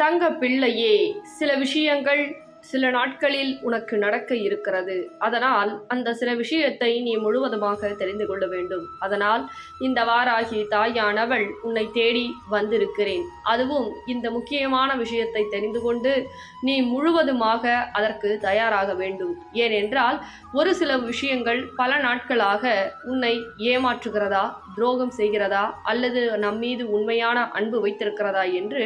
தங்க பிள்ளையே சில விஷயங்கள் சில நாட்களில் உனக்கு நடக்க இருக்கிறது. அதனால் அந்த சில விஷயத்தை நீ முழுவதுமாக தெரிந்து கொள்ள வேண்டும். அதனால் இந்த வாராகி தாயானவள் உன்னை தேடி வந்திருக்கிறேன். அதுவும் இந்த முக்கியமான விஷயத்தை தெரிந்து கொண்டு நீ முழுவதுமாக அதற்கு தயாராக வேண்டும். ஏனென்றால் ஒரு சில விஷயங்கள் பல நாட்களாக உன்னை ஏமாற்றுகிறதா துரோகம் செய்கிறதா அல்லது நம் மீது உண்மையான அன்பு வைத்திருக்கிறதா என்று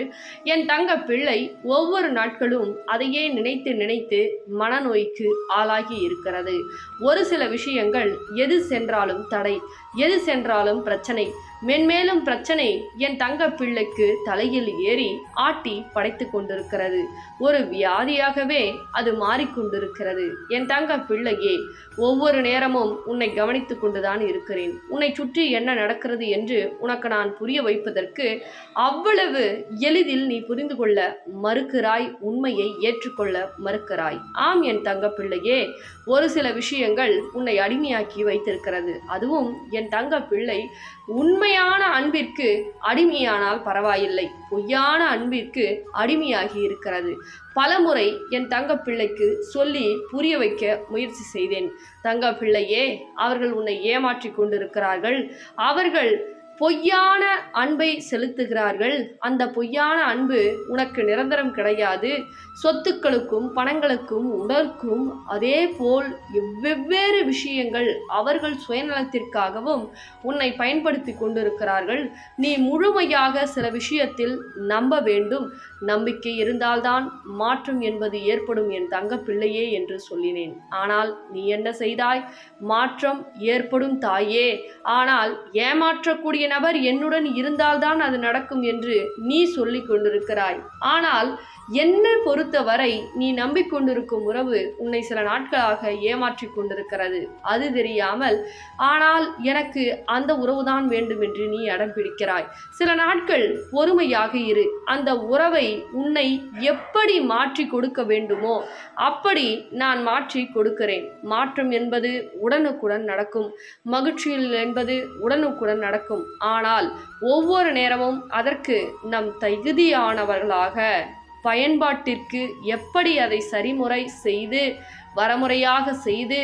என் தங்க பிள்ளை ஒவ்வொரு நாட்களும் அதையே நினைத்து நினைத்து மனநோய்க்கு ஆளாகி இருக்கிறது. ஒரு சில விஷயங்கள் எது சென்றாலும் தடை எது சென்றாலும் பிரச்சனை மென்மேலும் பிரச்சனை என் தங்க பிள்ளைக்கு தலையில் ஏறி ஆட்டி படைத்து கொண்டிருக்கிறது. ஒரு வியாதியாகவே அது மாறிக்கொண்டிருக்கிறது என் தங்க பிள்ளையே ஒவ்வொரு நேரமும் உன்னை கவனித்து கொண்டுதான் இருக்கிறேன். உன்னை சுற்றி என்ன நடக்கிறது என்று உனக்கு நான் புரிய வைப்பதற்கு அவ்வளவு எளிதில் நீ புரிந்து கொள்ள மறுக்கிறாய் உண்மையை ஏற்றுக்கொள்ள மறுக்கிறாய். ஆம் என் தங்க பிள்ளையே ஒரு சில விஷயங்கள் உன்னை அடிமையாக்கி வைத்திருக்கிறது. அதுவும் என் தங்க பிள்ளை உண்மையான அன்பிற்கு அடிமையானால் பரவாயில்லை. பொய்யான அன்பிற்கு அடிமையாகி இருக்கிறது. பலமுறை என் தங்க பிள்ளைக்கு சொல்லி புரிய வைக்க முயற்சி செய்தேன். தங்க பிள்ளையே அவர்கள் உன்னை ஏமாற்றி கொண்டிருக்கிறார்கள். அவர்கள் பொய்யான அன்பை செலுத்துகிறார்கள். அந்த பொய்யான அன்பு உனக்கு நிரந்தரம் கிடையாது. சொத்துக்களுக்கும் பணங்களுக்கும் உடலுக்கும் அதே போல் வெவ்வேறு விஷயங்கள் அவர்கள் சுயநலத்திற்காகவும் உன்னை பயன்படுத்தி கொண்டிருக்கிறார்கள். நீ முழுமையாக சில விஷயத்தில் நம்ப வேண்டும். நம்பிக்கை இருந்தால்தான் மாற்றம் என்பது ஏற்படும் என் தங்க பிள்ளையே என்று சொல்லினேன். ஆனால் நீ என்ன செய்தாய்? மாற்றம் ஏற்படும் தாயே. ஆனால் ஏமாற்றக்கூடிய நபர் என்னுடன் இருந்தால்தான் அது நடக்கும் என்று நீ சொல்லிக் கொண்டிருக்கிறாய். ஆனால் என்னை பொறுத்தவரை நீ நம்பிக்கொண்டிருக்கும் உறவு உன்னை சில நாட்களாக ஏமாற்றி கொண்டிருக்கிறது. அது தெரியாமல் ஆனால் எனக்கு அந்த உறவுதான் வேண்டும் என்று நீ அடம் பிடிக்கிறாய். சில நாட்கள் பொறுமையாக இரு. அந்த உறவை உன்னை எப்படி மாற்றி கொடுக்க வேண்டுமோ அப்படி நான் மாற்றி கொடுக்கிறேன். மாற்றம் என்பது உடனுக்குடன் நடக்கும். மகிழ்ச்சியில் என்பது உடனுக்குடன் நடக்கும். ஆனால் ஒவ்வொரு நேரமும் அதற்கு நம் தகுதியானவர்களாக பயன்பாட்டிற்கு எப்படி அதை சரிமுறை செய்து வரமுறையாக செய்து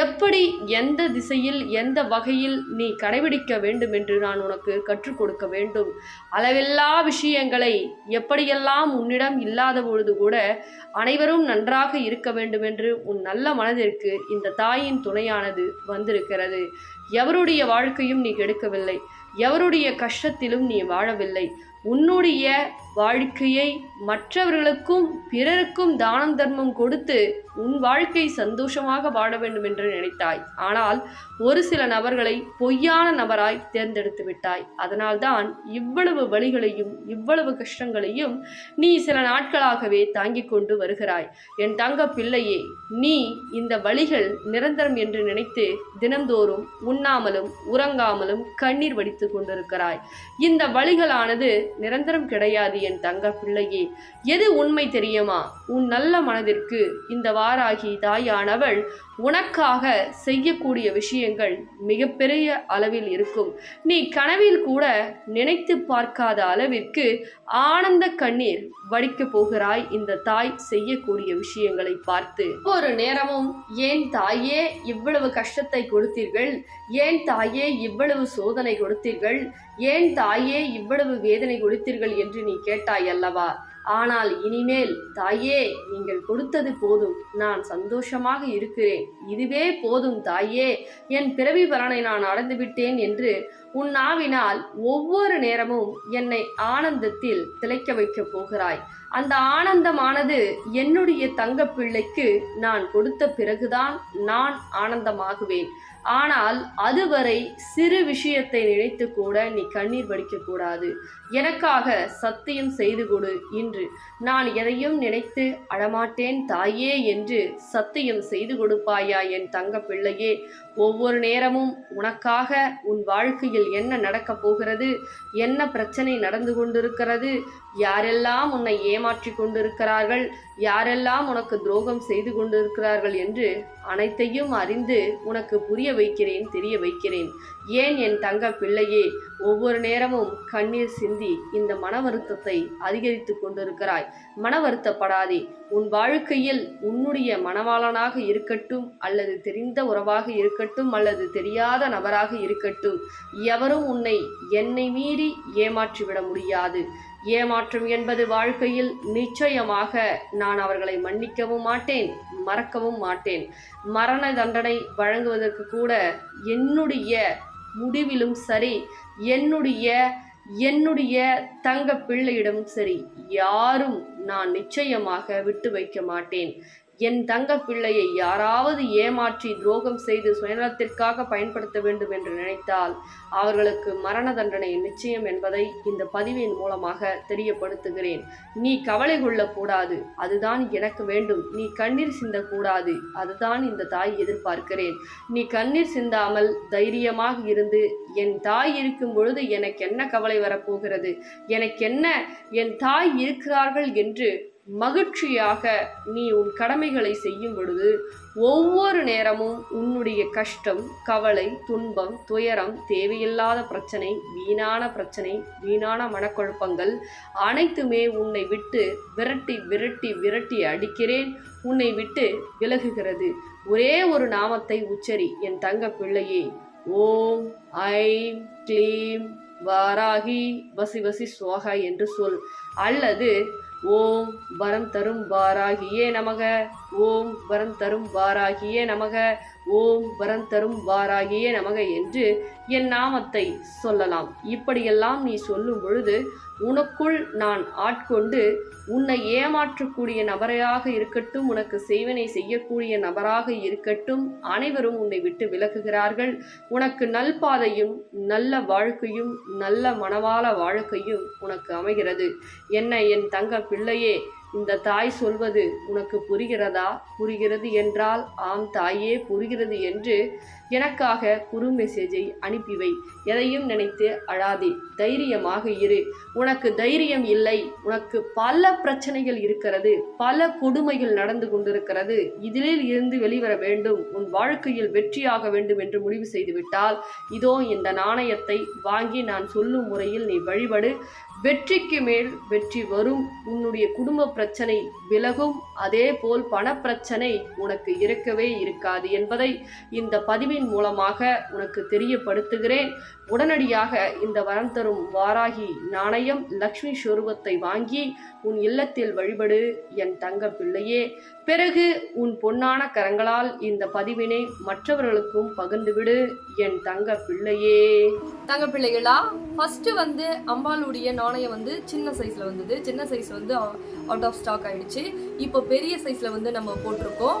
எப்படி எந்த திசையில் எந்த வகையில் நீ கடைபிடிக்க வேண்டும் என்று நான் உனக்கு கற்றுக் கொடுக்க வேண்டும். அளவில்லா விஷயங்களை எப்படியெல்லாம் உன்னிடம் இல்லாத பொழுது கூட அனைவரும் நன்றாக இருக்க வேண்டும் என்று உன் நல்ல மனதிற்கு இந்த தாயின் துணையானது வந்திருக்கிறது. எவருடைய வாழ்க்கையும் நீ கெடுக்கவில்லை. எவருடைய கஷ்டத்திலும் நீ வாழவில்லை. உன்னுடைய வாழ்க்கையை மற்றவர்களுக்கும் பிறருக்கும் தானம் தர்மம் கொடுத்து உன் வாழ்க்கை சந்தோஷமாக வாழ வேண்டும் என்று நினைத்தாய். ஆனால் ஒரு சில நபர்களை பொய்யான நபராய் தேர்ந்தெடுத்து விட்டாய். அதனால்தான் இவ்வளவு வழிகளையும் இவ்வளவு கஷ்டங்களையும் நீ சில நாட்களாகவே தாங்கிக் கொண்டு வருகிறாய். என் தங்க பிள்ளையே நீ இந்த வழிகள் நிரந்தரம் என்று நினைத்து தினந்தோறும் உண்ணாமலும் உறங்காமலும் கண்ணீர் வடித்து கொண்டிருக்கிறாய். இந்த வழிகளானது நிரந்தரம் கிடையாது என் தங்க பிள்ளையே. எது உண்மை தெரியுமா? உன் நல்ல மனதிற்கு இந்த வாராகி தாயானவள் உனக்காக செய்யக்கூடிய விஷயங்கள் மிகப்பெரிய அளவில் இருக்கும். நீ கனவில் கூட நினைத்து பார்க்காத அளவிற்கு ஆனந்த கண்ணீர் வடிக்கப் போகிறாய் இந்த தாய் செய்யக்கூடிய விஷயங்களை பார்த்து. ஒரு நேரமும் ஏன் தாயே இவ்வளவு கஷ்டத்தை கொடுத்தீர்கள்? ஏன் தாயே இவ்வளவு சோதனை கொடுத்தீர்கள்? ஏன் தாயே இவ்வளவு வேதனை கொடுத்தீர்கள் என்று நீ கேட்டாய் அல்லவா? ஆனால் இனிமேல் தாயே நீங்கள் கொடுத்தது போதும். நான் சந்தோஷமாக இருக்கிறேன். இதுவே போதும் தாயே. என் பிறவி பலனை நான் அடைந்துவிட்டேன் என்று உன் நாவினால் ஒவ்வொரு நேரமும் என்னை ஆனந்தத்தில் திளைக்க வைக்கப் போகிறாய். அந்த ஆனந்தமானது என்னுடைய தங்க பிள்ளைக்கு நான் கொடுத்த பிறகுதான் நான் ஆனந்தமாகுவேன். ஆனால் அதுவரை சிறு விஷயத்தை நினைத்து கூட நீ கண்ணீர் வடிக்கக்கூடாது. எனக்காக சத்தியம் செய்து கொடு இன்று. நான் எதையும் நினைத்து அழமாட்டேன் தாயே என்று சத்தியம் செய்து கொடுப்பாயா என் தங்க பிள்ளையே? ஒவ்வொரு நேரமும் உனக்காக உன் வாழ்க்கையில் என்ன நடக்கப் போகிறது? என்ன பிரச்சனை நடந்து கொண்டிருக்கிறது? யாரெல்லாம் உன்னை ஏமாற்றி கொண்டிருக்கிறார்கள்? யாரெல்லாம் உனக்கு துரோகம் செய்து கொண்டிருக்கிறார்கள் என்று அனைத்தையும் அறிந்து உனக்கு புரிய வைக்கிறேன் தெரிய வைக்கிறேன். ஏன் என் தங்க பிள்ளையே ஒவ்வொரு நேரமும் கண்ணீர் சிந்தி இந்த மன வருத்தத்தை அதிகரித்து கொண்டிருக்கிறாய். மன வருத்தப்படாதே. உன் வாழ்க்கையில் உன்னுடைய மனவாளனாக இருக்கட்டும் அல்லது தெரிந்த உறவாக இருக்கட்டும் அல்லது தெரியாத நபராக இருக்கட்டும் எவரும் உன்னை என்னை மீறி ஏமாற்றிவிட முடியாது. ஏமாற்றம் என்பது வாழ்க்கையில் நிச்சயமாக நான் அவர்களை மன்னிக்கவும் மாட்டேன் மறக்கவும் மாட்டேன். மரண தண்டனை வழங்குவதற்கு கூட என்னுடைய முடிவிலும் சரி என்னுடைய என்னுடைய தங்க பிள்ளையிடம் சரி யாரும் நான் நிச்சயமாக விட்டு வைக்க மாட்டேன். என் தங்க பிள்ளையை யாராவது ஏமாற்றி துரோகம் செய்து சுயநலத்திற்காக பயன்படுத்த வேண்டும் என்று நினைத்தால் அவர்களுக்கு மரண தண்டனை நிச்சயம் என்பதை இந்த பதிவின் மூலமாக தெரியப்படுத்துகிறேன். நீ கவலை கொள்ளக்கூடாது அதுதான் எனக்கு வேண்டும். நீ கண்ணீர் சிந்தக்கூடாது. அதுதான் இந்த தாய் எதிர்பார்க்கிறேன். நீ கண்ணீர் சிந்தாமல் தைரியமாக இருந்து என் தாய் இருக்கும் பொழுது எனக்கு என்ன கவலை வரப்போகிறது? எனக்கு என்ன என் தாய் இருக்கிறார்கள் என்று மகிழ்ச்சியாக நீ உன் கடமைகளை செய்யும் பொழுது ஒவ்வொரு நேரமும் உன்னுடைய கஷ்டம் கவலை துன்பம் துயரம் தேவையில்லாத பிரச்சனை வீணான பிரச்சனை வீணான மனக்குழப்பங்கள் அனைத்துமே உன்னை விட்டு விரட்டி விரட்டி விரட்டி அடிக்கிறேன். உன்னை விட்டு விலகுகிறது. ஒரே ஒரு நாமத்தை உச்சரி என் தங்க பிள்ளையே. ஓம் ஐம் க்ளீம் வாராகி வசி வசி சுவாகா என்று சொல். அல்லது ஓம் வரம் தரும் வாராகியே நமக. ஓம் வரம் தரும் வாராகியே நமக. ஓம் வரம் தரும் வாராகியே நமக என்று என் நாமத்தை சொல்லலாம். இப்படியெல்லாம் நீ சொல்லும் பொழுது உனக்குள் நான் ஆட்கொண்டு உன்னை ஏமாற்றக்கூடிய நபரையாக இருக்கட்டும் உனக்கு சேவனை செய்யக்கூடிய நபராக இருக்கட்டும் அனைவரும் உன்னை விட்டு விலகுகிறார்கள். உனக்கு நல்பாதையும் நல்ல வாழ்க்கையும் நல்ல மனவாள வாழ்க்கையும் உனக்கு அமைகிறது. என்ன என் தங்க பிள்ளையே இந்த தாய் சொல்வது உனக்கு புரிகிறதா? புரிகிறது என்றால் ஆம் தாயே புரிகிறது என்று எனக்காக குறு மெசேஜை அனுப்பிவை எதையும் நினைத்து அழாதே. தைரியமாக இரு. உனக்கு தைரியம் இல்லை. உனக்கு பல பிரச்சனைகள் இருக்கிறது. பல கொடுமைகள் நடந்து கொண்டிருக்கிறது. இதிலில் இருந்து வெளிவர வேண்டும். உன் வாழ்க்கையில் வெற்றியாக வேண்டும் என்று முடிவு செய்துவிட்டால் இதோ இந்த நாணயத்தை வாங்கி நான் சொல்லும் முறையில் நீ வழிபடு. வெற்றிக்கு மேல் வெற்றி வரும். உன்னுடைய குடும்ப பிரச்சனை விலகும். அதே போல் பணப்பிரச்சனை உனக்கு இருக்கவே இருக்காது என்பதை இந்த பதிவின் மூலமாக உனக்கு தெரியப்படுத்துகிறேன். உடனடியாக இந்த வரம் தரும் வாராகி நாணயம் லக்ஷ்மி ஸ்வரூபத்தை வாங்கி உன் இல்லத்தில் வழிபடு என் தங்க பிள்ளையே. பிறகு உன் பொன்னான கரங்களால் இந்த பதிவினை மற்றவர்களுக்கும் பகிர்ந்துவிடு என் தங்க பிள்ளையே. தங்க பிள்ளைகளா ஃபர்ஸ்ட் வந்து அம்பாளுடைய நாணயம் வந்து சின்ன சைஸ்ல வந்தது. சின்ன சைஸ் வந்து அவுட் ஆஃப் ஸ்டாக் ஆயிடுச்சு. இப்போ பெரிய சைஸ்ல வந்து நம்ம போட்டிருக்கோம்.